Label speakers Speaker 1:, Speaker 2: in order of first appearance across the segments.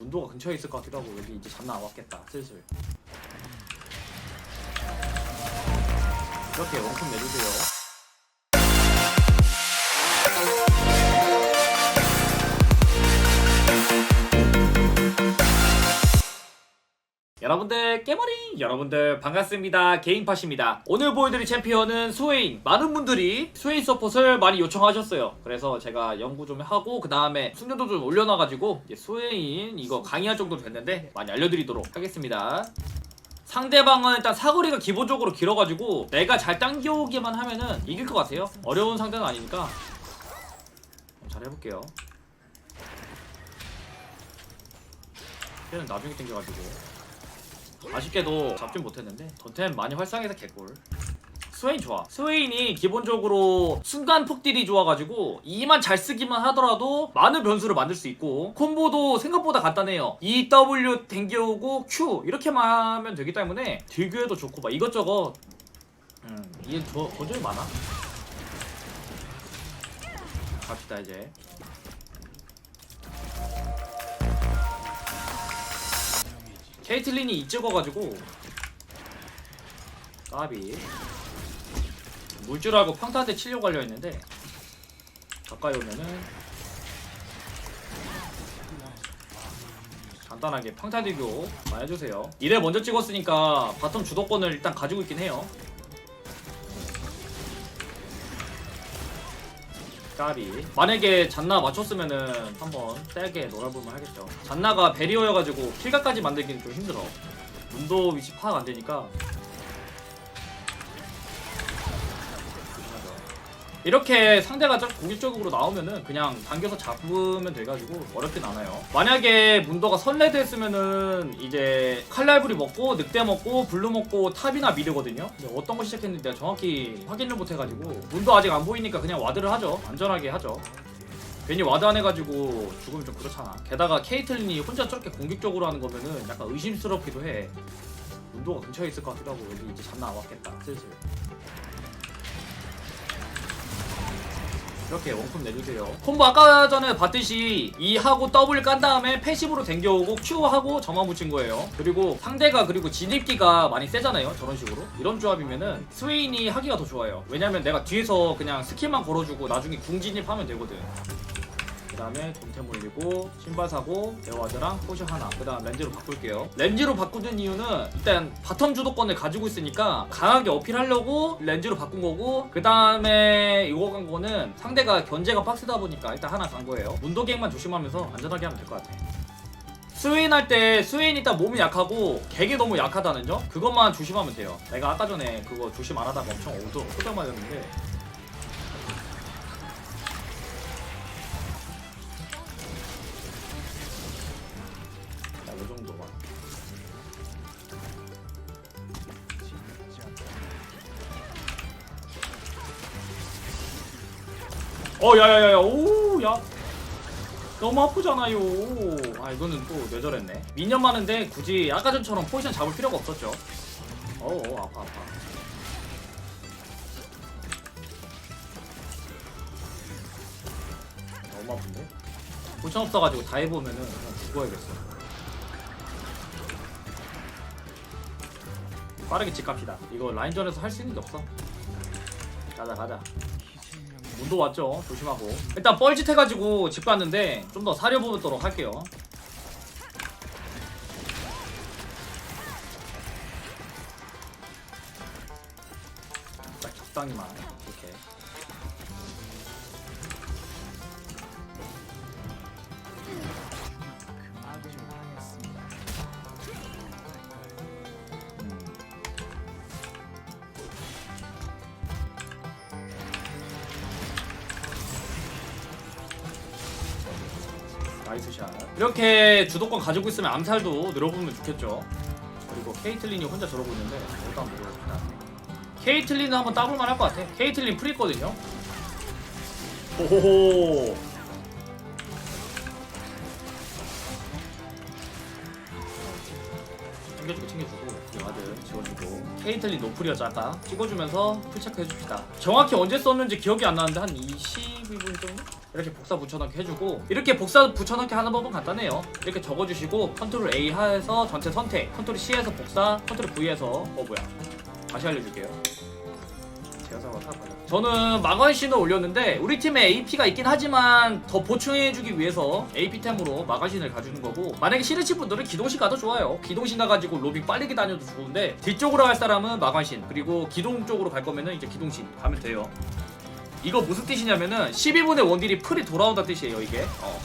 Speaker 1: 문도가 근처에 있을 것 같기도 하고 여기 이제 잔나 왔겠다 슬슬. 이렇게 원큼 내주세요 여러분들 깨머리 여러분들 반갑습니다. 개인팟입니다. 오늘 보여드릴 챔피언은 스웨인. 많은 분들이 스웨인 서폿을 많이 요청하셨어요. 그래서 제가 연구 좀 하고 그 다음에 숙련도 좀 올려놔가지고 이제 스웨인 이거 강의할 정도 됐는데 많이 알려드리도록 하겠습니다. 상대방은 일단 사거리가 기본적으로 길어가지고 내가 잘 당겨오기만 하면은 이길 것 같아요. 어려운 상대는 아니니까. 잘 해볼게요. 얘는 나중에 당겨가지고 아쉽게도 잡진 못했는데 던템 많이 활성해서 개꿀 스웨인 좋아. 스웨인이 기본적으로 순간 폭딜이 좋아가지고 E만 잘 쓰기만 하더라도 많은 변수를 만들 수 있고 콤보도 생각보다 간단해요. E, W 댕겨오고 Q 이렇게만 하면 되기 때문에 딜교에도 좋고 막 이것저것. 음 이게 저 거절이 많아? 갑시다 이제 케이틀린이 이 찍어가지고. 까비. 물줄 알고 평타한테 치려고 하려 했는데 가까이 오면은 간단하게 평타 딜교 많이 해주세요. 이래 먼저 찍었으니까 바텀 주도권을 일단 가지고 있긴 해요 까비. 만약에 잔나 맞췄으면은 한번 세게 놀아보면 하겠죠. 잔나가 베리어여가지고 킬각까지 만들기는 좀 힘들어. 문도 위치 파악 안 되니까 이렇게 상대가 좀 공격적으로 나오면은 그냥 당겨서 잡으면 돼가지고 어렵진 않아요. 만약에 문도가 설레드 했으면은 이제 칼날부리 먹고 늑대 먹고 블루 먹고 탑이나 미드거든요. 근데 어떤 거 시작했는지 내가 정확히 확인을 못 해가지고 문도 아직 안 보이니까 그냥 와드를 하죠. 안전하게 하죠. 괜히 와드 안 해가지고 죽으면 좀 그렇잖아. 게다가 케이틀린이 혼자 저렇게 공격적으로 하는 거면은 약간 의심스럽기도 해. 문도가 근처에 있을 것 같기도 하고 여기 이제 잔나 왔겠다. 슬슬. 이렇게 원품 내주세요. 콤보 아까 전에 봤듯이 E 하고 W 깐 다음에 패시브로 댕겨오고 Q 하고 점화 붙인 거예요. 그리고 상대가 그리고 진입기가 많이 세잖아요. 저런 식으로. 이런 조합이면은 스웨인이 하기가 더 좋아요. 왜냐면 내가 뒤에서 그냥 스킬만 걸어주고 나중에 궁 진입하면 되거든. 그 다음에 돈템 올리고 신발 사고 대화드랑 포션 하나 그 다음 렌즈로 바꿀게요. 렌즈로 바꾸는 이유는 일단 바텀 주도권을 가지고 있으니까 강하게 어필하려고 렌즈로 바꾼 거고 그 다음에 이거 간 거는 상대가 견제가 빡세다 보니까 일단 하나 간 거예요. 문도객만 조심하면서 안전하게 하면 될 것 같아. 스웨인 할 때 스웨인 일단 몸이 약하고 객이 너무 약하다는 점? 그것만 조심하면 돼요. 내가 아까 전에 그거 조심 안 하다가 엄청 오도 소장 맞았는데 어, 야야야야, 오, 야. 너무 아프잖아요. 아, 이거는 또 뇌절했네. 미니언 많은데 굳이 아까 전처럼 포지션 잡을 필요가 없었죠. 어우, 어우, 아파, 아파. 너무 아픈데? 포션 없어가지고 다 해보면은 그냥 죽어야겠어. 빠르게 집 갑시다. 이거 라인전에서 할 수 있는 게 없어. 가자 가자. 문도 왔죠. 조심하고. 일단 뻘짓 해가지고 집 갔는데 좀 더 사려보도록 할게요. 딱 적당히만 나이스 샷. 이렇게 주도권 가지고 있으면 암살도 늘어보면 좋겠죠. 그리고 케이틀린이 혼자 저러고 있는데 이것도 한번 노려봅시다. 케이틀린은 한번 따볼만 할 것 같아. 케이틀린 프리거든요. 오호호. 챙겨주고 챙겨주고 영화들 지워주고 케이틀린 노플이었죠 아까 찍어주면서 풀체크 해줍시다 정확히 언제 썼는지 기억이 안 나는데 한 22분 정도? 이렇게 복사 붙여넣기 해주고 이렇게 복사 붙여넣기 하는 법은 간단해요. 이렇게 적어주시고 컨트롤 A 해서 전체 선택 컨트롤 C에서 복사 컨트롤 V에서 어 뭐야. 다시 알려줄게요. 저는 마간신을 올렸는데 우리 팀에 AP가 있긴 하지만 더 보충해주기 위해서 AP템으로 마간신을 가주는 거고 만약에 싫으신 분들은 기동신 가도 좋아요. 기동신 가가지고 로빙 빠르게 다녀도 좋은데 뒤쪽으로 갈 사람은 마간신 그리고 기동 쪽으로 갈 거면은 이제 기동신 가면 돼요 이거 무슨 뜻이냐면은 12분의 원딜이 풀이 돌아온다 뜻이에요 이게. 어.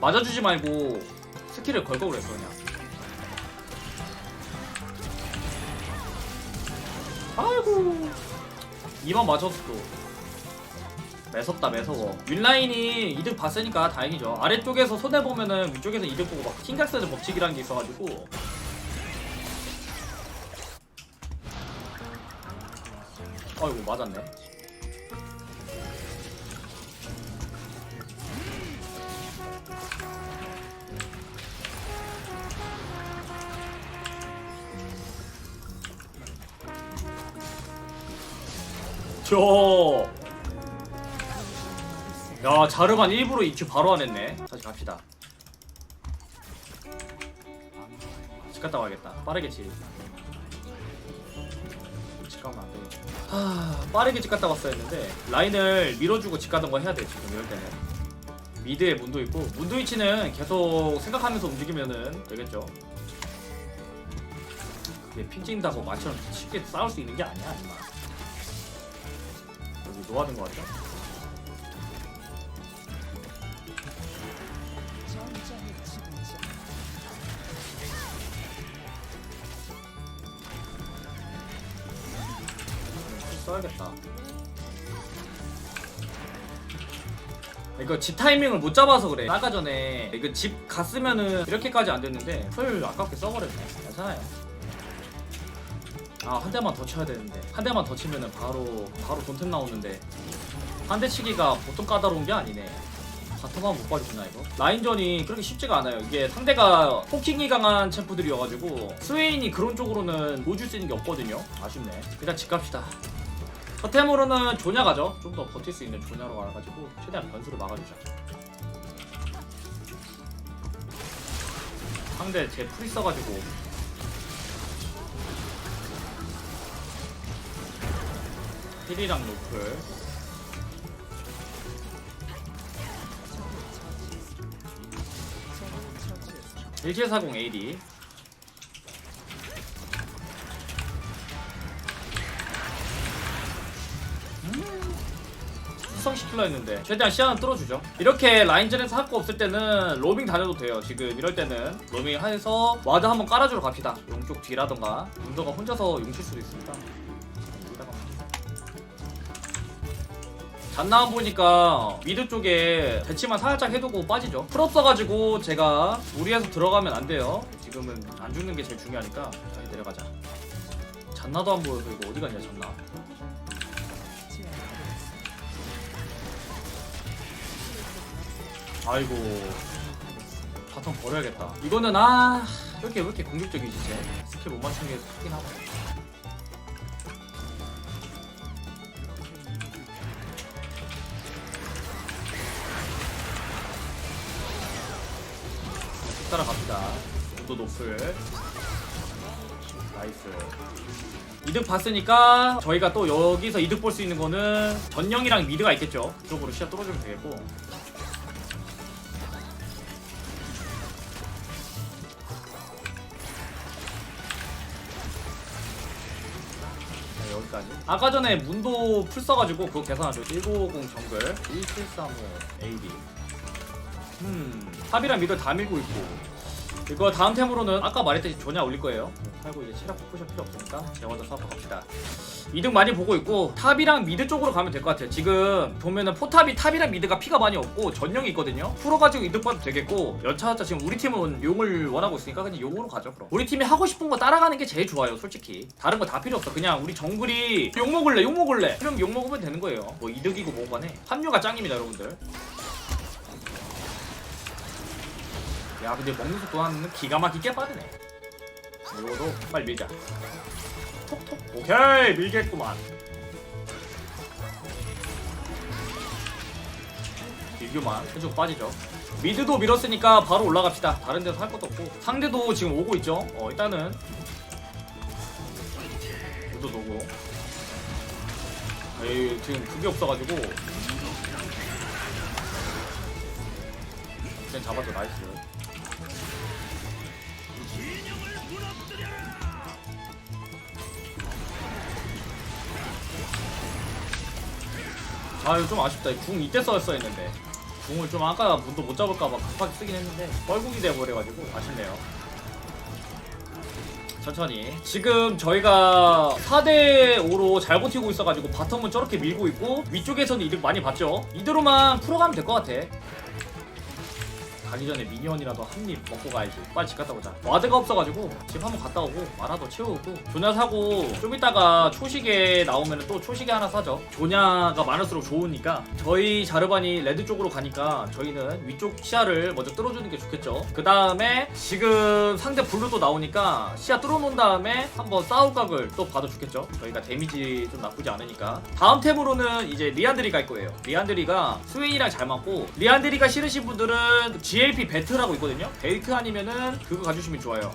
Speaker 1: 맞아주지 말고 스킬을 걸고 그랬어 그냥 아이고. 이만 맞췄어 또. 매섭다 매서워. 윈라인이 이득 봤으니까 다행이죠. 아래쪽에서 손해보면은 위쪽에서 이득 보고 막 킹각스는 법칙이라는 게 있어가지고 아이고 맞았네 저. 야, 자르만 일부러 EQ 바로 안 했네. 다시 갑시다. 집 갔다 와야겠다. 빠르게 집. 하, 빠르게 집 갔다 왔어야 했는데 라인을 밀어주고 집 가던 거 해야 돼 지금 이럴 때는. 미드에 문도 있고 문도 위치는 계속 생각하면서 움직이면은 되겠죠. 이게 핀 찍는다고 마처럼 쉽게 싸울 수 있는 게 아니야, 임마. 여기 노하는 거 같죠? 써야겠다. 이거 집 타이밍을 못 잡아서 그래. 아까 전에 이거 집 갔으면은 이렇게까지 안 됐는데 풀 아깝게 써버렸네. 괜찮아요. 아 한 대만 더 쳐야 되는데 한 대만 더 치면은 바로 바로 돈템 나오는데 한 대 치기가 보통 까다로운 게 아니네. 바텀만 못 봐주구나 이거. 라인전이 그렇게 쉽지가 않아요. 이게 상대가 포킹이 강한 챔프들이어가지고 스웨인이 그런 쪽으로는 보여줄 수 있는 게 없거든요. 아쉽네. 일단 집 갑시다. 첫 템으로는 조냐 가죠. 좀 더 버틸 수 있는 조냐로 가가지고 최대한 변수를 막아주자. 상대 제 풀이 써가지고 힐이랑 노플 1740 AD 시킬라 했는데. 최대한 시야는 뚫어주죠. 이렇게 라인전에서 할 거 없을 때는 로밍 다녀도 돼요. 지금 이럴 때는. 로밍 해서 와드 한번 깔아주러 갑시다. 용쪽 뒤라던가. 문도가 혼자서 용칠 수도 여기다가 잔나온 보니까 미드 쪽에 대치만 살짝 해두고 빠지죠. 풀 없어가지고 제가 무리해서 들어가면 안 돼요. 지금은 안 죽는 게 제일 중요하니까. 내려가자. 잔나도 안 보여서 이거 어디 갔냐 잔나 아이고. 바텀 버려야겠다. 이거는 아 이렇게 왜 이렇게 공격적이지 쟤 스킬 못 맞추는 게 크긴 하고. 따라갑니다. 도 노플 나이스. 이득 봤으니까 저희가 또 여기서 이득 볼 수 있는 거는 전령이랑 미드가 있겠죠. 그쪽으로 시야 뚫어주면 되겠고 네, 여기까지. 아까 전에 문도 풀 써가지고 그거 계산하죠. 1950 정글, 1735 AD. 음, 탑이랑 미드 다 밀고 있고. 이거 다음 템으로는 아까 말했듯이 조냐 올릴 거예요. 하고 이제 체력 포션 필요 없으니까 먼저 싸워 갑시다. 이득 많이 보고 있고 탑이랑 미드 쪽으로 가면 될 것 같아요. 지금 보면은 포탑이 탑이랑 미드가 피가 많이 없고 전령이 있거든요. 풀어가지고 이득 봐도 되겠고 연차하자 지금 우리 팀은 용을 원하고 있으니까 그냥 용으로 가죠. 그럼 우리 팀이 하고 싶은 거 따라가는 게 제일 좋아요. 솔직히 다른 거 다 필요 없어. 그냥 우리 정글이 욕 먹을래, 욕 먹을래. 그럼 욕 먹으면 되는 거예요. 뭐 이득이고 뭐고 간에 합류가 짱입니다, 여러분들. 야 근데 먹는 속도 는 기가 막히게 빠르네 이거도 빨리 밀자. 톡톡. 오케이 밀겠구만. 밀교만 계속 빠지죠. 미드도 밀었으니까 바로 올라갑시다. 다른 데서 할 것도 없고 상대도 지금 오고 있죠. 어 일단은 우도 오고. 에이 지금 그게 없어가지고. 그냥 잡아줘 나이스. 아 이거 좀 아쉽다. 궁 이때 썼어야 했는데. 궁을 좀 아까 문도 못 잡을까봐 급하게 쓰긴 했는데 뻘궁이 돼버려가지고 아쉽네요. 천천히. 지금 저희가 4대5로 잘 버티고 있어가지고 바텀은 저렇게 밀고 있고 위쪽에서는 이득 많이 봤죠? 이대로만 풀어가면 될 것 같아 가기 전에 미니언이라도 한 입 먹고 가야지. 빨리 집 갔다 오자. 와드가 없어가지고 집 한번 갔다 오고 마라도 채우고. 조냐 사고 좀 이따가 초시계 나오면 또 초시계 하나 사죠. 조냐가 많을수록 좋으니까. 저희 자르반이 레드 쪽으로 가니까 저희는 위쪽 시야를 먼저 뚫어주는 게 좋겠죠. 그 다음에 지금 상대 블루도 나오니까 시야 뚫어놓은 다음에 한번 싸울 각을 또 봐도 좋겠죠. 저희가 데미지 좀 나쁘지 않으니까. 다음 템으로는 이제 리안드리 갈 거예요. 리안드리가 스웨인이랑 잘 맞고 리안드리가 싫으신 분들은 GLP 벨트라고 있거든요. 벨트 아니면은 그거 가주시면 좋아요.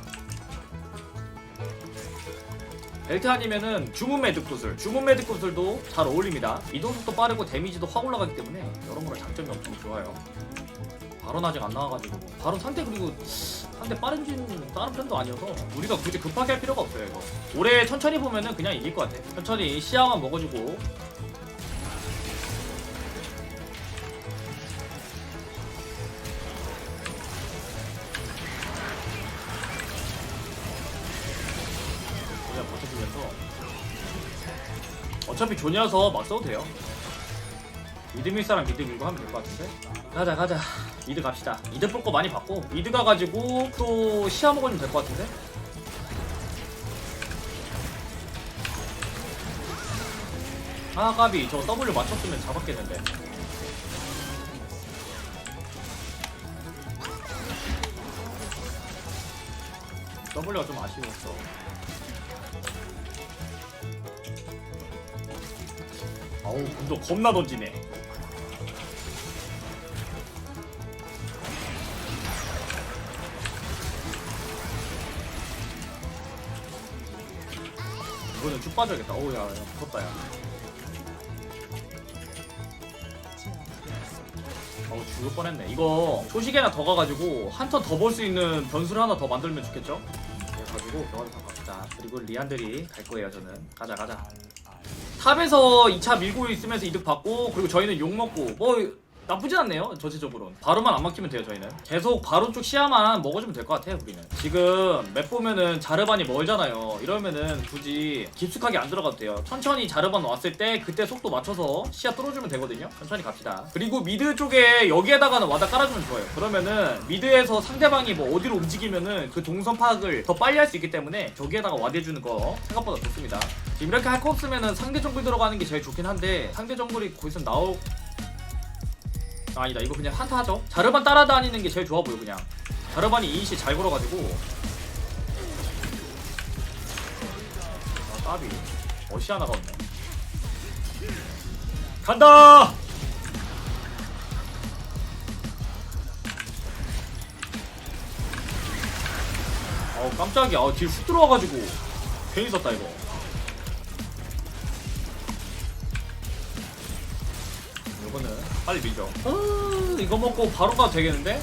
Speaker 1: 벨트 아니면은 주문 매듭 구슬. 주문 매듭 구슬도 잘 어울립니다. 이동 속도 빠르고 데미지도 확 올라가기 때문에 여러모로 장점이 엄청 좋아요. 바론 아직 안 나와가지고. 바론 상대 그리고 상대 빠른 진 다른 편도 아니어서 우리가 굳이 급하게 할 필요가 없어요 이거. 올해 천천히 보면은 그냥 이길 것 같아. 천천히 시야만 먹어주고 어차피 존이어서 막 써도 돼요. 미드 밀 사람 미드 밀고 하면 될 것 같은데? 가자 가자. 미드 갑시다. 미드 뽑고 많이 받고 미드 가가지고 또 시야 먹으면 될 것 같은데? 아 까비. 저 W 맞췄으면 잡았겠는데. W가 좀 아쉬웠어 아우 분도 겁나 던지네. 이거는 쭉 빠져야겠다. 어우 야, 야 무섭다 야. 어우 죽을 뻔했네. 이거 초시계나 더 가가지고 한 턴 더 볼 수 있는 변수를 하나 더 만들면 좋겠죠? 그래가지고 병원에 다 갑시다. 그리고 리안들이 갈 거예요 저는. 가자 가자 탑에서 2차 밀고 있으면서 이득 받고 그리고 저희는 욕 먹고. 뭐 나쁘진 않네요 전체적으로 바로만 안 막히면 돼요 저희는. 계속 바로 쪽 시야만 먹어주면 될 것 같아요 우리는. 지금 맵 보면은 자르반이 멀잖아요. 이러면은 굳이 깊숙하게 안 들어가도 돼요. 천천히 자르반 왔을 때 그때 속도 맞춰서 시야 뚫어주면 되거든요. 천천히 갑시다. 그리고 미드 쪽에 여기에다가는 와다 깔아주면 좋아요. 그러면은 미드에서 상대방이 뭐 어디로 움직이면은 그 동선 파악을 더 빨리 할 수 있기 때문에 저기에다가 와대주는 거 생각보다 좋습니다 지금 이렇게 할 거 없으면은 상대 정글 들어가는 게 제일 좋긴 한데 상대 정글이 거기서 나올 아니다 이거 그냥 한타 하죠. 자르반 따라다니는 게 제일 좋아 보여 그냥. 자르반이 이니시 잘 걸어가지고. 아 까비. 어시 하나가 없네. 간다! 어우 깜짝이야. 아, 뒤에 훅 들어와가지고 괜히 썼다 이거 빨리 밀죠. 어, 이거 먹고 바로 가도 되겠는데?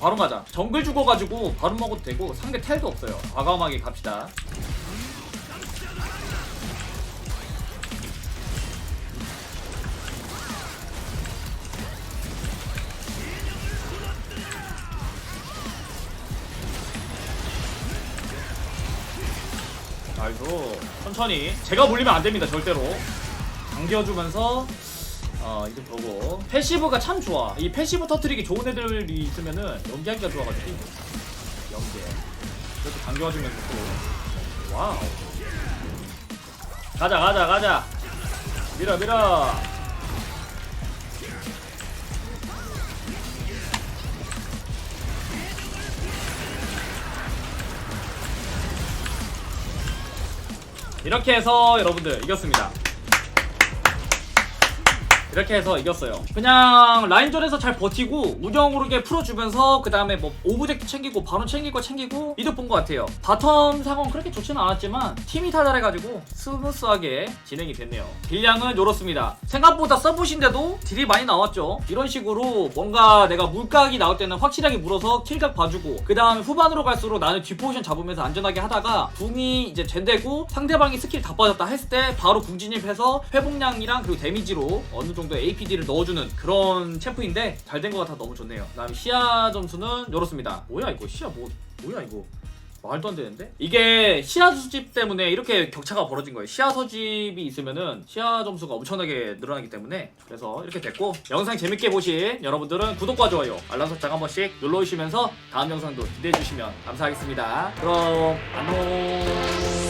Speaker 1: 바로 가자. 정글 죽어가지고 바로 먹어도 되고 상대 텔도 없어요. 과감하게 갑시다. 아이고 천천히 제가 물리면 안 됩니다 절대로 당겨주면서 어 이제 보고. 패시브가 참 좋아. 이 패시브 터트리기 좋은 애들이 있으면은 연기하기가 좋아가지고. 연계. 이렇게 당겨주면서 또. 와우. 가자 가자 가자. 밀어 밀어. 이렇게 해서 여러분들 이겼습니다 이렇게 해서 이겼어요. 그냥 라인전에서 잘 버티고 우경우르게 풀어주면서 그 다음에 뭐 오브젝트 챙기고 바로 챙기고 챙기고 이득 본 것 같아요. 바텀 상황 그렇게 좋지는 않았지만 팀이 다 잘해가지고 스무스하게 진행이 됐네요. 딜량은 요렇습니다. 생각보다 서브신데도 딜이 많이 나왔죠. 이런 식으로 뭔가 내가 물각이 나올 때는 확실하게 물어서 킬각 봐주고 그 다음에 후반으로 갈수록 나는 뒷포지션 잡으면서 안전하게 하다가 궁이 이제 젠되고 상대방이 스킬 다 빠졌다 했을 때 바로 궁 진입해서 회복량이랑 그리고 데미지로 어느 정도 APD를 넣어주는 그런 챔프인데 잘 된 것 같아 너무 좋네요 그 다음에 시야 점수는 요렇습니다 뭐야 이거 시야 뭐 뭐야 이거 말도 안 되는데? 이게 시야 수집 때문에 이렇게 격차가 벌어진 거예요. 시야 서집이 있으면은 시야 점수가 엄청나게 늘어나기 때문에 그래서 이렇게 됐고 영상 재밌게 보신 여러분들은 구독과 좋아요, 알람 설정 한 번씩 눌러주시면서 다음 영상도 기대해 주시면 감사하겠습니다. 그럼 안녕.